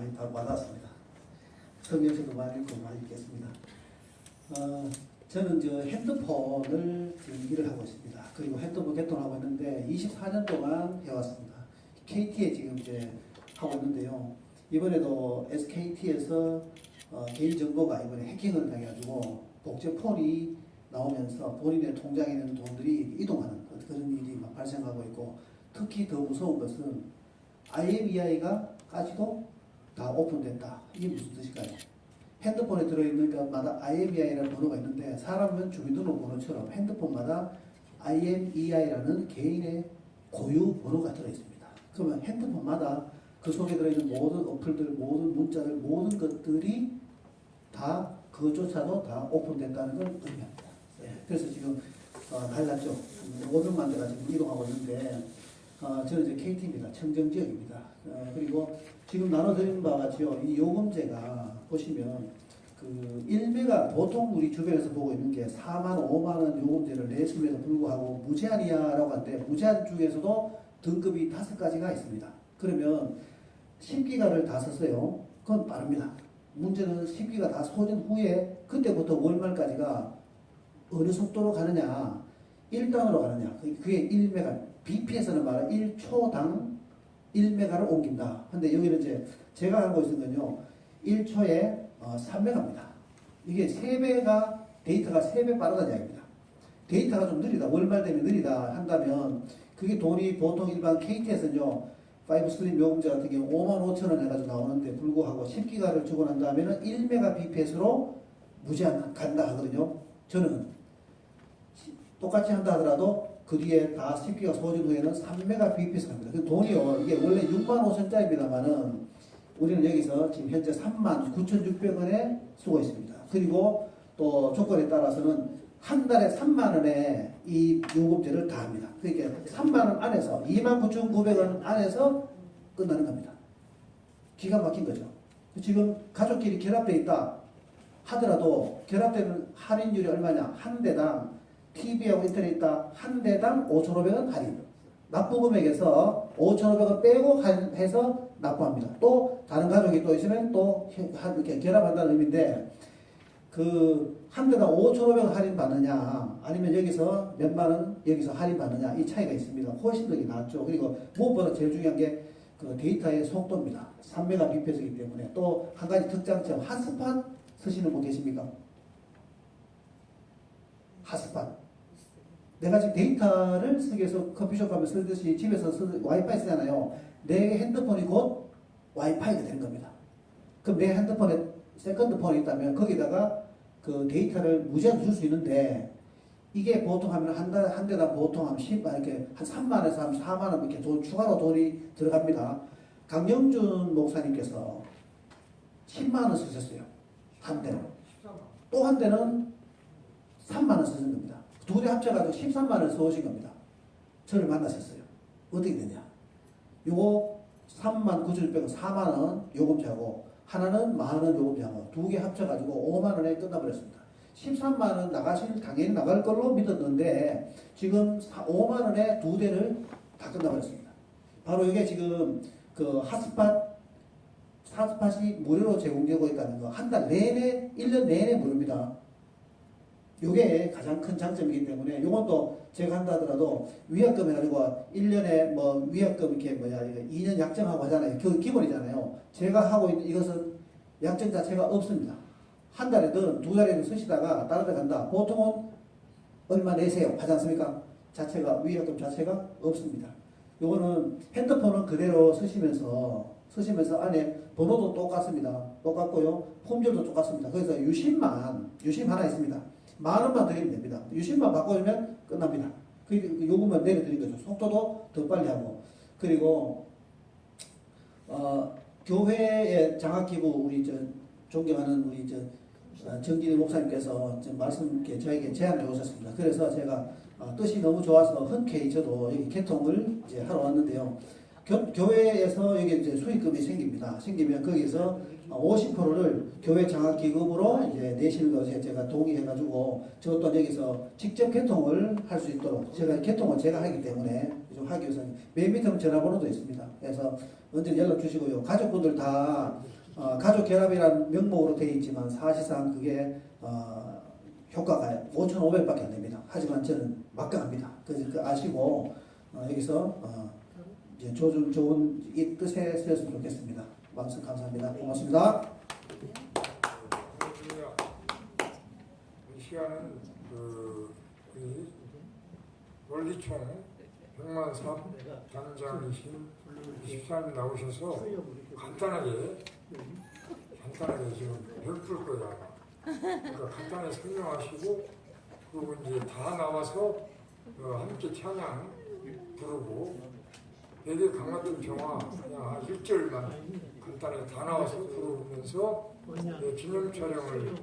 많이 다 받았습니다. 성경책도 많이 읽고 많이 읽겠습니다. 어, 저는 저 핸드폰을 일을 하고 있습니다. 그리고 핸드폰 개통하고 있는데 24년 동안 해왔습니다. KT에 지금 이제 하고 있는데요. 이번에도 SKT에서 어, 개인 정보가 이번에 해킹을 당해가지고 복제 폰이 나오면서 본인의 통장에 있는 돈들이 이동하는 그런 일이 막 발생하고 있고 특히 더 무서운 것은 IMEI가 까지도 다 오픈됐다. 이게 무슨 뜻일까요? 핸드폰에 들어있는 것마다 IMEI라는 번호가 있는데 사람은 주민등록번호처럼 핸드폰마다 IMEI라는 개인의 고유 번호가 들어있습니다. 그러면 핸드폰마다 그 속에 들어있는 모든 어플들, 모든 문자들, 모든 것들이 다 그것조차도 다 오픈됐다는 걸 의미합니다. 예, 그래서 지금 어, 달랐죠. 500만 대가 지금 이동하고 있는데 어, 저는 이제 KT입니다. 청정 지역입니다. 어, 그리고 지금 나눠드리는 바와 같이요. 이 요금제가 보시면 그 1메가 보통 우리 주변에서 보고 있는 게 4만 5만 원 요금제를 냈음에도 불구하고 무제한이야라고 하는데 무제한 중에서도 등급이 다섯 가지가 있습니다. 그러면 10기가를 다 썼어요. 그건 빠릅니다. 문제는 10기가 다 소진 후에 그때부터 월말까지가 어느 속도로 가느냐 1단으로 가느냐 그게 1메가 BP에서는 말은 1초당 1메가를 옮긴다. 근데 여기는 이제 제가 알고 있는 건요 1초에 어, 3메가입니다. 이게 3배가 데이터가 3배 빠르다는 이야기입니다. 데이터가 좀 느리다 월말 되면 느리다 한다면 그게 돈이 보통 일반 KT에서는요 5 슬림 요금제 같은 경우 5만 5천 원 해가지고 나오는데 불구하고 10기가를 주고 난 다음에는 1메가 bps로 무제한 간다 하거든요. 저는 똑같이 한다 하더라도 그 뒤에 다 10기가 소진 후에는 3메가 bps 갑니다. 그 돈이요 이게 원래 6만 5천짜리입니다만은 우리는 여기서 지금 현재 3만 9,600원에 쓰고 있습니다. 그리고 또 조건에 따라서는 한 달에 3만 원에 이 요금제를 다 합니다. 그러니까 3만 원 안에서 2만 9,900원 안에서 끝나는 겁니다. 기가 막힌 거죠. 지금 가족끼리 결합되어 있다 하더라도 결합되는 할인율이 얼마냐? 한 대당 TV하고 인터넷 있다 한 대당 5,500원 할인. 납부 금액에서 5,500원 빼고 할인해서 납부합니다. 또 다른 가족이 또 있으면 또 이렇게 결합한다는 의미인데 그 한 대당 5,500원 할인 받느냐 아니면 여기서 몇만 원 여기서 할인 받느냐 이 차이가 있습니다. 훨씬 더 낫죠. 그리고 무엇보다 제일 중요한 게 그 데이터의 속도입니다. 3메가 bps이기 때문에 또 한 가지 특장점 핫스팟 쓰시는 분 계십니까? 핫스팟 내가 지금 데이터를 쓰기 위해서 커피숍 가면 쓰듯이 집에서 쓰 와이파이 쓰잖아요. 내 핸드폰이 곧 와이파이가 되는 겁니다. 그럼 내 핸드폰에 세컨드 폰이 있다면 거기다가 그 데이터를 무제한으로 줄수 있는데 이게 보통 하면 한, 달, 한 대당 보통 한 10, 이렇게 한 3만에서 한 4만 원 이렇게 돈, 추가로 돈이 들어갑니다. 강영준 목사님께서 10만 원 쓰셨어요. 한 대는. 또 한 대는 3만 원 쓰신 겁니다. 두 대 합쳐가지고 13만원 써오신 겁니다. 저를 만나셨어요. 어떻게 되냐. 요거 3만 9,600원, 4만원 요금제하고 하나는 만원 요금제하고 두 개 합쳐가지고 5만원에 끝나버렸습니다. 13만원 나가실, 당연히 나갈 걸로 믿었는데 지금 5만원에 두 대를 다 끝나버렸습니다. 바로 이게 지금 그 핫스팟, 핫스팟이 무료로 제공되고 있다는 거. 한 달 내내, 1년 내내 무료입니다. 요게 가장 큰 장점이기 때문에 또 제가 한다 하더라도 위약금 해가지고 1년에 뭐 위약금 이렇게 뭐야 이거 2년 약정하고 하잖아요. 그 기본이잖아요. 제가 하고 있는 이것은 약정 자체가 없습니다. 한 달에든 두 달에든 쓰시다가 다른 데 간다. 보통은 얼마 내세요. 하지 않습니까? 자체가 위약금 자체가 없습니다. 요거는 핸드폰은 그대로 쓰시면서 쓰시면서 안에 번호도 똑같습니다. 똑같고요. 품질도 똑같습니다. 그래서 유심만 유심 하나 있습니다. 만 원만 드리면 됩니다. 유심만 바꿔주면 끝납니다. 그 요금만 내려드린 거죠. 속도도 더 빨리 하고 그리고 어, 교회의 장학기부 우리 저 존경하는 우리 저 어, 정진희 목사님께서 좀 말씀 저에게 제안을 오셨습니다. 그래서 제가 어, 뜻이 너무 좋아서 흔쾌히 저도 여기 개통을 이제 하러 왔는데요. 교, 교회에서 여기 이제 수익금이 생깁니다. 생기면 거기서 50%를 교회 장학기금으로 이제 내시는 것에 제가 동의해가지고 저 또한 여기서 직접 개통을 할 수 있도록 제가 개통을 제가 하기 때문에 좀 하기 위해서 맨 밑에 전화번호도 있습니다. 그래서 언제 연락 주시고요. 가족분들 다 어, 가족 결합이라는 명목으로 되어 있지만 사실상 그게 어, 효과가 5,500밖에 안 됩니다. 하지만 저는 막강합니다. 그래서 그 아시고 어, 여기서 어, 이제 좋은 좋은 이 뜻에 쓰였으면 좋겠습니다. 말씀 감사합니다. 고맙습니다. 이 시간은 그 우리 원리총 백만섭 단장이신 집사님 나오셔서 간단하게 간단하게 지금 별풀 거야. 그러니까 간단하게 설명하시고 그리고 이제 다 나와서 어, 함께 찬양 부르고 내게 강화된 평화 그냥 한 1절만 간단하게 다 나와서 부르면서 네, 기념 촬영을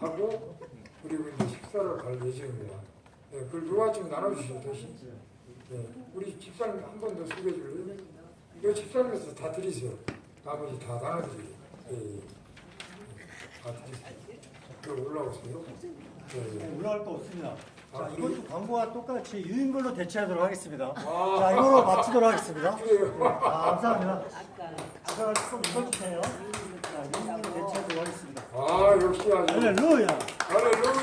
하고 그리고 이제 식사를 갈 예정입니다. 네, 그걸 누가 좀 나눠주시죠 대신. 네, 우리 집사님 한 번 더 소개해 줄래요? 이거 집사님께서 다 드리세요. 나머지 다 나눠드려요. 예, 예. 다 드리세요. 올라오세요. 네, 네. 올라갈 거 없습니다. 아, 자? 이것도 광고와 똑같이 유인걸로 대체하도록 하겠습니다. 아, 자, 이걸로 마치도록 하겠습니다. 그래요. 아, 감사합니다. 아까 좀 읽어주세요. 자, 유인걸로 대체하도록 하겠습니다. 아, 역시 아주. 할렐루야. 할렐루야.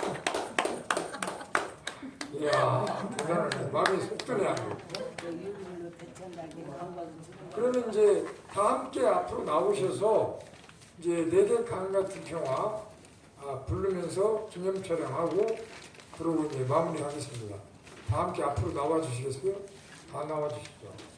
이야, 대단하네. 마음이 속 드네 아주. 그러면 이제 다 함께 앞으로 나오셔서 이제 네개 강 같은 평화 아, 부르면서 기념 촬영하고 그러고 이제 마무리하겠습니다. 다 함께 앞으로 나와 주시겠어요? 다 나와 주시죠.